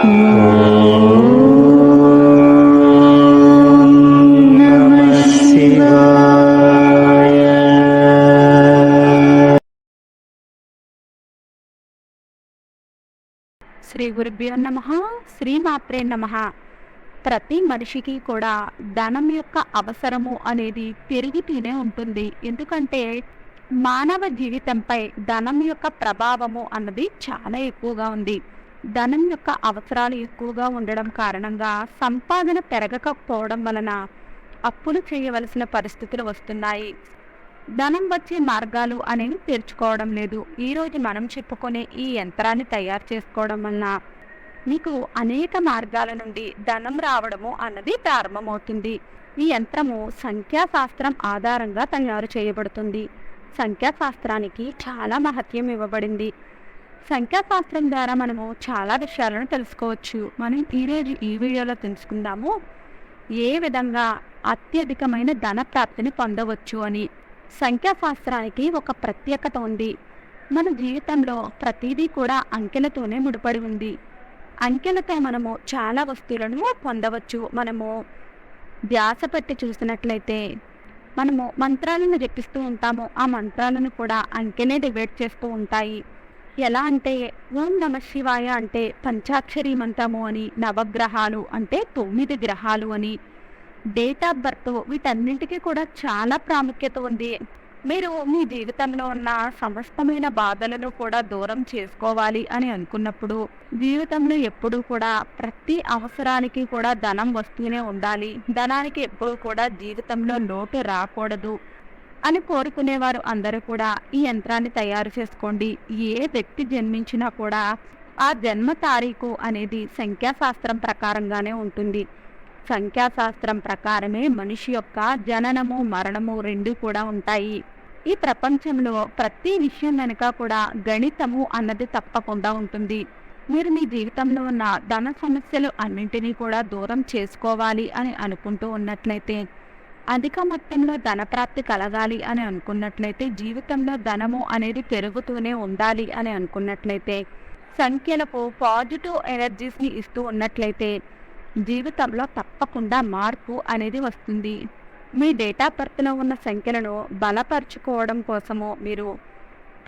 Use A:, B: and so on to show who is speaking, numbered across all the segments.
A: శ్రీ గురుభ్యో నమ శ్రీమాత్రే నమ. ప్రతి మనిషికి కూడా ధనం యొక్క అవసరము అనేది పెరిగితేనే ఉంటుంది. ఎందుకంటే మానవ జీవితంపై ధనం యొక్క ప్రభావము అన్నది చాలా ఎక్కువగా ఉంది. ధనం యొక్క అవసరాలు ఎక్కువగా ఉండడం కారణంగా సంపాదన పెరగకపోవడం వలన అప్పులు చేయవలసిన పరిస్థితులు వస్తున్నాయి. ధనం వచ్చే మార్గాలు అనేవి తెరుచుకోవడం లేదు. ఈరోజు మనం చెప్పుకునే ఈ యంత్రాన్ని తయారు చేసుకోవడం వలన మీకు అనేక మార్గాల నుండి ధనం రావడము అన్నది ప్రారంభమవుతుంది. ఈ యంత్రము సంఖ్యాశాస్త్రం ఆధారంగా తయారు చేయబడుతుంది. సంఖ్యాశాస్త్రానికి చాలా మహత్యం ఇవ్వబడింది. సంఖ్యాశాస్త్రం ద్వారా మనము చాలా విషయాలను తెలుసుకోవచ్చు. మనం ఈరోజు ఈ వీడియోలో తెలుసుకుందాము. ఏ విధంగా అత్యధికమైన ధన ప్రాప్తిని పొందవచ్చు అని. సంఖ్యాశాస్త్రానికి ఒక ప్రత్యేకత ఉంది. మన జీవితంలో ప్రతిదీ కూడా అంకెలతోనే ముడిపడి ఉంది. అంకెలతో మనము చాలా వస్తువులను పొందవచ్చు. మనము ధ్యాస పెట్టి చూసినట్లయితే మనము మంత్రాలను జపిస్తూ ఉంటాము. ఆ మంత్రాలను కూడా అంకెనే డివైడ్ చేస్తూ ఉంటాయి. ఎలా అంటే ఓం నమ శివాయ అంటే పంచాక్షరి మంత్రము అని నవగ్రహాలు అంటే తొమ్మిది గ్రహాలు అని. డేట్ ఆఫ్ బర్త్ వీటన్నింటికి కూడా చాలా ప్రాముఖ్యత ఉంది. మీరు మీ జీవితంలో ఉన్న సమస్తమైన బాధలను కూడా దూరం చేసుకోవాలి అని అనుకున్నప్పుడు జీవితంలో ఎప్పుడూ కూడా ప్రతి అవసరానికి కూడా ధనం వస్తూనే ఉండాలి. ధనానికి ఎప్పుడూ కూడా జీవితంలో లోటు రాకూడదు. అని కోరుకునేవారు అందరూ కూడా ఈ యంత్రాన్ని తయారు చేసుకోండి. ఏ వ్యక్తి జన్మించినా కూడా ఆ జన్మ తారీఖు అనేది సంఖ్యాశాస్త్రం ప్రకారంగానే ఉంటుంది. సంఖ్యాశాస్త్రం ప్రకారమే మనిషి యొక్క జననము మరణము రెండు కూడా ఉంటాయి. ఈ ప్రపంచంలో ప్రతి విషయం వెనుక కూడా గణితము అన్నది తప్పకుండా ఉంటుంది. మీరు మీ జీవితంలో ఉన్న ధన సమస్యలు అన్నింటినీ కూడా దూరం చేసుకోవాలి అని అనుకుంటూ ఉన్నట్లయితే అధిక మొత్తంలో ధనప్రాప్తి కలగాలి అని అనుకున్నట్లయితే జీవితంలో ధనము అనేది పెరుగుతూనే ఉండాలి అని అనుకున్నట్లయితే సంఖ్యలకు పాజిటివ్ ఎనర్జీస్ని ఇస్తూ ఉన్నట్లయితే జీవితంలో తప్పకుండా మార్పు అనేది వస్తుంది. మీ డేటా బర్త్లో ఉన్న సంఖ్యలను బలపరుచుకోవడం కోసము మీరు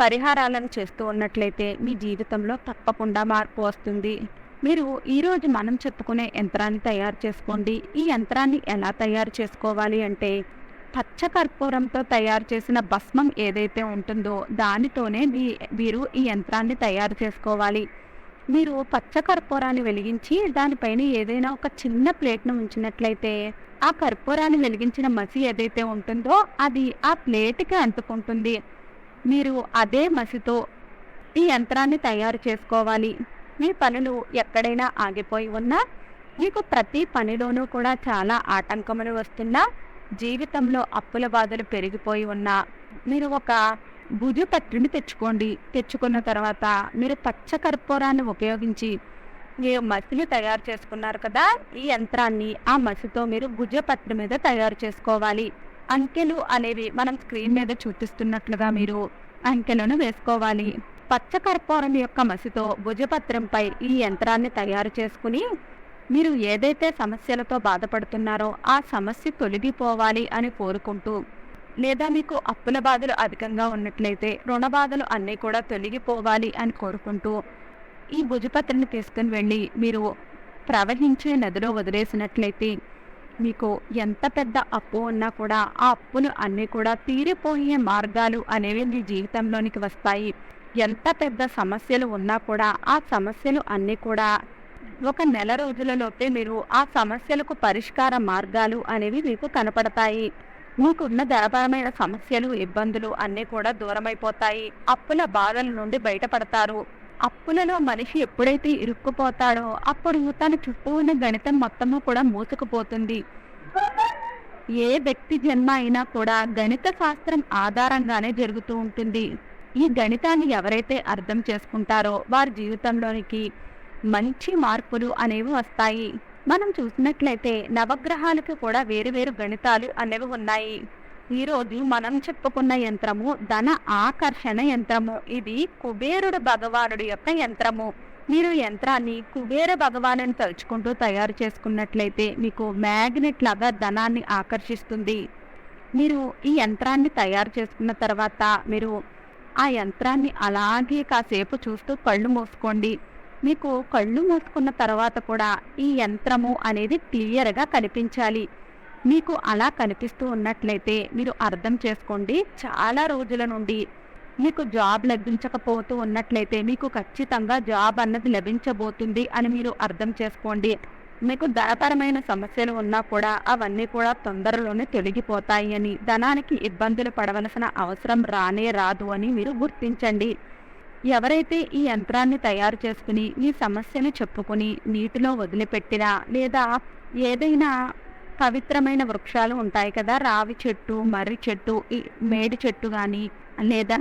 A: పరిహారాలను చేస్తూ ఉన్నట్లయితే మీ జీవితంలో తప్పకుండా మార్పు వస్తుంది. మీరు ఈరోజు మనం చెప్పుకునే యంత్రాన్ని తయారు చేసుకోండి. ఈ యంత్రాన్ని ఎలా తయారు చేసుకోవాలి అంటే పచ్చ కర్పూరంతో తయారు చేసిన భస్మం ఏదైతే ఉంటుందో దానితోనే మీ మీరు ఈ యంత్రాన్ని తయారు చేసుకోవాలి. మీరు పచ్చ కర్పూరాన్ని వెలిగించి దానిపైన ఏదైనా ఒక చిన్న ప్లేట్ను ఉంచినట్లయితే ఆ కర్పూరాన్ని వెలిగించిన మసి ఏదైతే ఉంటుందో అది ఆ ప్లేట్కి అంటుకుంటుంది. మీరు అదే మసితో ఈ యంత్రాన్ని తయారు చేసుకోవాలి. మీ పనులు ఎక్కడైనా ఆగిపోయి ఉన్నా మీకు ప్రతి పనిలోనూ కూడా చాలా ఆటంకములు వస్తున్నా జీవితంలో అప్పుల బాధలు పెరిగిపోయి ఉన్నా మీరు ఒక భుజపత్రిని తెచ్చుకోండి. తెచ్చుకున్న తర్వాత మీరు పచ్చ కర్పూరాన్ని ఉపయోగించి మీరు మసిని తయారు చేసుకున్నారు కదా ఈ యంత్రాన్ని ఆ మసితో మీరు భుజపత్రి మీద తయారు చేసుకోవాలి. అంకెలు అనేవి మనం స్క్రీన్ మీద చూపిస్తున్నట్లుగా మీరు అంకెలను వేసుకోవాలి. పచ్చకర్పూరం యొక్క మసితో భుజపత్రంపై ఈ యంత్రాన్ని తయారు చేసుకుని మీరు ఏదైతే సమస్యలతో బాధపడుతున్నారో ఆ సమస్య తొలగిపోవాలి అని కోరుకుంటూ లేదా మీకు అప్పుల బాధలు అధికంగా ఉన్నట్లయితే రుణ బాధలు అన్నీ కూడా తొలగిపోవాలి అని కోరుకుంటూ ఈ భుజపత్రిని తీసుకుని వెళ్ళి మీరు ప్రవహించే నదిలో వదిలేసినట్లయితే మీకు ఎంత పెద్ద అప్పు ఉన్నా కూడా ఆ అప్పులు అన్నీ కూడా తీరిపోయే మార్గాలు అనేవి మీ జీవితంలోనికి వస్తాయి. ఎంత పెద్ద సమస్యలు ఉన్నా కూడా ఆ సమస్యలు అన్నీ కూడా ఒక నెల రోజులలోపే మీరు ఆ సమస్యలకు పరిష్కార మార్గాలు అనేవి మీకు కనపడతాయి. మీకున్న ధనపరమైన సమస్యలు ఇబ్బందులు అన్నీ కూడా దూరమైపోతాయి. అప్పుల బాధల నుండి బయటపడతారు. అప్పులలో మనిషి ఎప్పుడైతే ఇరుక్కుపోతాడో అప్పుడు తన చుట్టూ ఉన్న గణితం మొత్తము కూడా మూసుకుపోతుంది. ఏ వ్యక్తి జన్మ అయినా కూడా గణిత శాస్త్రం ఆధారంగానే జరుగుతూ ఉంటుంది. ఈ గణితాన్ని ఎవరైతే అర్థం చేసుకుంటారో వారి జీవితంలోనికి మంచి మార్పులు అనేవి వస్తాయి. మనం చూసినట్లయితే నవగ్రహాలకు కూడా వేరు వేరు గణితాలు అనేవి ఉన్నాయి. ఈరోజు మనం చెప్పుకున్న యంత్రము ధన ఆకర్షణ యంత్రము. ఇది కుబేరుడు భగవానుడి యొక్క యంత్రము. మీరు యంత్రాన్ని కుబేర భగవాను తలుచుకుంటూ తయారు చేసుకున్నట్లయితే మీకు మ్యాగ్నెట్ లాగా ధనాన్ని ఆకర్షిస్తుంది. మీరు ఈ యంత్రాన్ని తయారు చేసుకున్న తర్వాత మీరు ఆ యంత్రాన్ని అలాగే కాసేపు చూస్తూ కళ్ళు మూసుకోండి. మీకు కళ్ళు మూసుకున్న తర్వాత కూడా ఈ యంత్రము అనేది క్లియర్గా కనిపించాలి. మీకు అలా కనిపిస్తూ ఉన్నట్లయితే మీరు అర్థం చేసుకోండి. చాలా రోజుల నుండి మీకు జాబ్ లభించకపోతూ ఉన్నట్లయితే మీకు ఖచ్చితంగా జాబ్ అన్నది లభించబోతుంది అని మీరు అర్థం చేసుకోండి. మీకు ధనపరమైన సమస్యలు ఉన్నా కూడా అవన్నీ కూడా తొందరలోనే తొలగిపోతాయి అని ధనానికి ఇబ్బందులు పడవలసిన అవసరం రానే రాదు అని మీరు గుర్తించండి. ఎవరైతే ఈ యంత్రాన్ని తయారు చేసుకుని మీ సమస్యను చెప్పుకుని నీటిలో వదిలిపెట్టినా లేదా ఏదైనా పవిత్రమైన వృక్షాలు ఉంటాయి కదా రావి చెట్టు మర్రి చెట్టు ఈ మేడి చెట్టు కానీ లేదా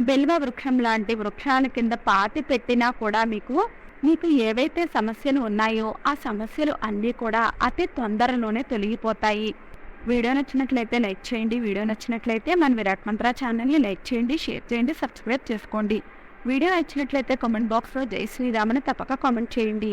A: బెల్వ వృక్షం లాంటి వృక్షాల కింద పాతి పెట్టినా కూడా మీకు మీకు ఏవైతే సమస్యలు ఉన్నాయో ఆ సమస్యలు అన్నీ కూడా అతి తొందరలోనే తొలగిపోతాయి. వీడియో నచ్చినట్లయితే లైక్ చేయండి. వీడియో నచ్చినట్లయితే మన విరాట్ మంత్ర ఛానల్ని లైక్ చేయండి షేర్ చేయండి సబ్స్క్రైబ్ చేసుకోండి. వీడియో నచ్చినట్లయితే కామెంట్ బాక్స్లో జై శ్రీరామని తప్పక కామెంట్ చేయండి.